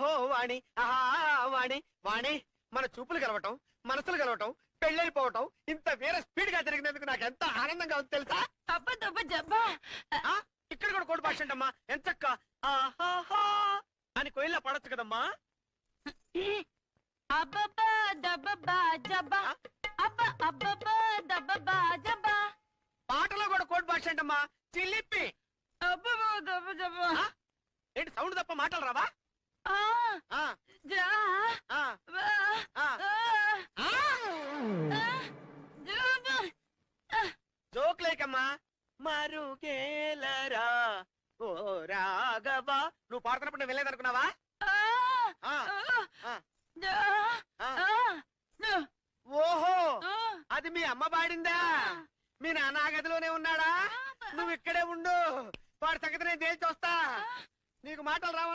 ఓహో వాణి. ఆహా వాణి. వాణి మన చూపులు కలవటం మనసులు కలవటం పెళ్ళైపోవటం ఇంత వేరే స్పీడ్గా జరిగినందుకు నాకు ఎంత ఆనందంగా ఉంది తెలుసా? అబ్బ దబ్బ జబ్బా. ఆ ఇక్కడ కూడా కోడి భాష అంటమ్మా ఆహాహా అని కోయిల్లా పడొచ్చు కదమ్మా. అబ్బబ్బా దబ్బబ్బా జబ్బా. అబ్బ అబ్బబ్బా దబ్బబ్బా జబ్బా. పాటలో కూడా కోడి భాష అంటమ్మా చిల్లిప్పి అబ్బబ్బా దబ్బ జబ్బా. ఆ? ఏంటి సౌండ్ తప్ప మాటలు రావా ఆ ఆ, జా ఆ, బా ఆ. ఆ ఆ! ఆ జబ్బా జోక్ లేకమ్మా మరుగేలరా? ఓ రాఘవా నువ్వు పాడుతున్నప్పుడు నేను ఆ ఆ. ఆ. ఓహో అది మీ అమ్మ పాడిందా? మీ నాన్న ఆ గదిలోనే ఉన్నాడా? నువ్వు ఇక్కడే ఉండు వాడి సంగతి నేను తేల్చి వస్తా. నీకు మాటలు రావ